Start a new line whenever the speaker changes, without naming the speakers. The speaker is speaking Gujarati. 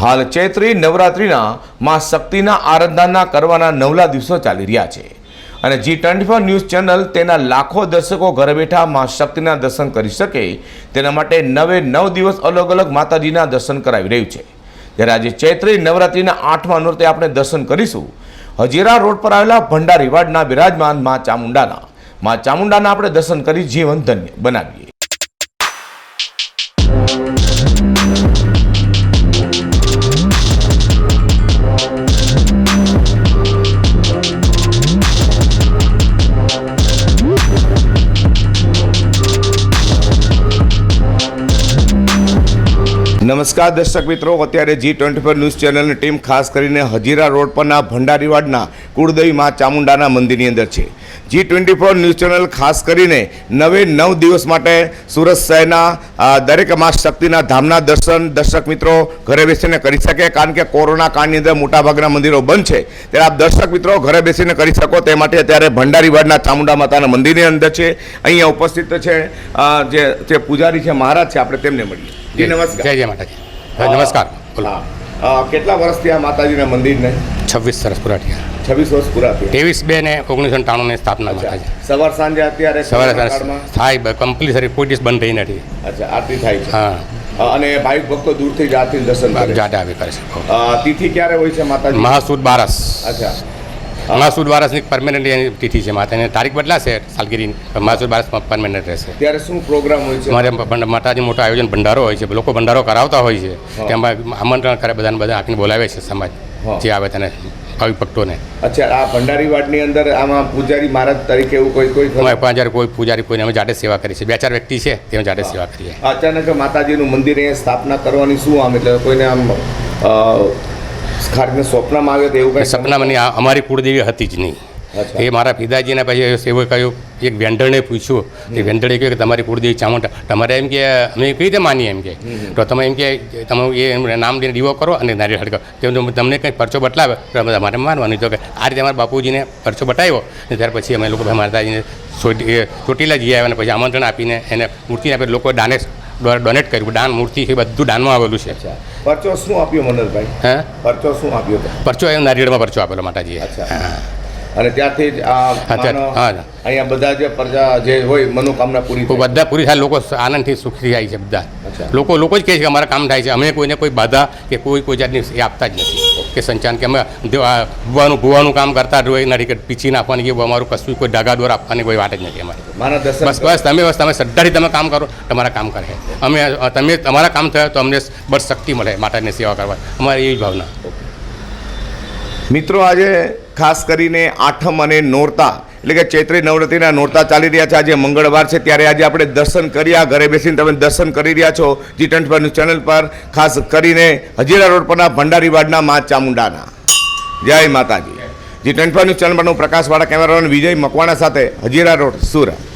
હાલ ચૈત્રી નવરાત્રિના માં શક્તિના આરાધના કરવાના નવલા દિવસો ચાલી રહ્યા છે. અને G twenty four news channel તેના લાખો દર્શકો ઘરે બેઠા માં શક્તિના દર્શન કરી શકે તેના માટે નવે નવ દિવસ અલગ અલગ માતાજીના દર્શન કરાવી રહ્યું છે. જ્યારે આજે ચૈત્રી નવરાત્રિના આઠમા નૃત્ય આપણે દર્શન કરીશું, હજીરા રોડ પર આવેલા ભંડારી વાડના બિરાજમાનમાં ચામુંડાના. માં ચામુંડાના આપણે દર્શન કરી જીવન ધન્ય બનાવીએ. નમસ્કાર દર્શક મિત્રો, અત્યારે જી ટ્વેન્ટી ફોર ન્યૂઝ ચેનલની ટીમ ખાસ કરીને હજીરા રોડ પરના ભંડારીવાડના કુળદેવી મા ચામુંડાના મંદિરની અંદર છે. G twenty four news channel ખાસ કરીને નવે નવ દિવસ માટે સુરત શહેરના દરેક મા શક્તિના ધામના દર્શન દર્શક મિત્રો ઘરે બેસીને કરી શકે કારણ કે કોરોના કાળની અંદર મોટાભાગના મંદિરો બંધ છે. ત્યારે આપ દર્શક મિત્રો ઘરે બેસીને કરી શકો તે માટે અત્યારે ભંડારીવાડના ચામુંડા માતાના મંદિરની અંદર છે. અહીંયા ઉપસ્થિત છે જે જે પૂજારી છે મહારાજ છે આપણે તેમને મળીએ. જી નમસ્કાર.
જય જય માતાજી. નમસ્કાર.
કેટલા વર્ષથી આ માતાજીના મંદિરને?
છવ્વીસ સરસ પૂરા થયા.
છવ્વીસ વર્ષ પૂરા થયા.
ત્રેવીસ બે ને ઓગણીસો ની સ્થાપના
થાય
છે.
સવાર સાંજે અત્યારે
સવારે? થાય કમ્પલસરી કોઈ દિવસ બંધ થઈ નથી.
અચ્છા આરતી થાય છે.
હા.
અને ભાવિક ભક્તો દૂરથી જાતિ દર્શન
જાતે આવી કરે છે.
તિથિ ક્યારે હોય છે માતાજી?
મહાસુદ બારસ.
અચ્છા.
મહાસુદ બારસની પરમેનન્ટ એની તિથિ છે માતાની તારીખ બદલાશે સાલગીરી મહાસુદ બારસ પરમેનન્ટ રહેશે.
ત્યારે શું પ્રોગ્રામ હોય છે?
મારે માતાજી મોટો આયોજન ભંડારો હોય છે. લોકો ભંડારો કરાવતા હોય છે. તેમાં આમંત્રણ કરે બધાને બધા આખી બોલાવે છે સમાજ. જે આવે તેને કવિ ભક્તોને
અચ્છા આ ભંડારી વાડની અંદર આમાં પૂજારી મહારાજ તરીકે એવું કોઈ કોઈ
અમે પાંચ હજાર કોઈ પૂજારી કોઈને અમે જાતે સેવા કરી છે બે ચાર વ્યક્તિ છે તે જાતે સેવા કરીએ.
અચાનક માતાજીનું મંદિર અહીંયા સ્થાપના કરવાની શું આમ એટલે કોઈને આમ અ, સ્વપ્નમાં આવ્યો તો એવું કંઈ
સપનામાં અમારી કુળદેવી હતી જ નહીં. એ મારા પિતાજીને પછી સેવક કહ્યું એક વેન્ડરને પૂછ્યું. તે વેન્ડરે કહ્યું કે તમારી કુળદેવી ચામુંડા તમારે એમ કે અમે કઈ રીતે માનીએ એમ કે? તો તમે એમ કે તમે એ નામ લઈને દીવો કરો અને નારી હડકો. તેમ તમને કંઈ પરચો બટલાવે તો અમે તમારે માનવાનું. તો કે આ રીતે અમારા બાપુજીને પરચો બતાવ્યો. અને ત્યાર પછી અમે લોકો ભાઈ માતાજીને ચોટી- ચોટીલા જઈ આવ્યા અને પછી આમંત્રણ આપીને એને મૂર્તિ આપી લોકો દાને ડોનેટ કર્યું. દાન મૂર્તિ એ બધું દાનમાં આવેલું છે.
પરચો શું આપ્યો મનોજભાઈ?
હા?
પરચો શું આપ્યો?
પરચો એ નારિયેળમાં પરચો આપેલો માતાજીએ.
અચ્છા. અને ત્યાંથી જ આ. અહીંયા બધા જે પ્રજા જે હોય મનોકામના પૂરી
બધા પૂરી થાય લોકો આનંદથી સુખી થાય છે બધા. લોકો લોકો જ કહે છે કે અમારા કામ થાય છે. અમે કોઈને કોઈ બાધા કે કોઈ કોઈ જાતની એ આપતા જ નથી. કે સંચાન કે અમે ભૂવાનું ભૂવાનું કામ કરતા જ હોય નથી કે પીછી નાખવાની કે અમારું કશું કોઈ ડાગા દોર આપવાની કોઈ વાત જ નથી અમારે. બસ બસ તમે બસ તમે શ્રદ્ધાથી તમે કામ કરો તમારા કામ કરે. અમે તમે તમારા કામ થયા તો અમને બસ શક્તિ મળે માતાની સેવા કરવા. અમારી એવી ભાવના.
મિત્રો, આજે ખાસ કરીને આઠમ અને નોરતા, એટલે કે ચૈત્રી નવરાત્રિના નોરતા ચાલી રહ્યા છે. આજે મંગળવાર છે, ત્યારે આજે આપણે દર્શન કર્યા ઘરે બેસીને તમે દર્શન કરી રહ્યા છો જી ટ્વેન્ટી ચેનલ પર, ખાસ કરીને હજીરા રોડ પરના ભંડારીવાડના મા ચામુંડાના. જય માતાજી. જી ટ્વેન્ટી ચેનલ પરનું પ્રકાશવાળા કેમેરામેન વિજય મકવાણા સાથે હજીરા રોડ સુરત.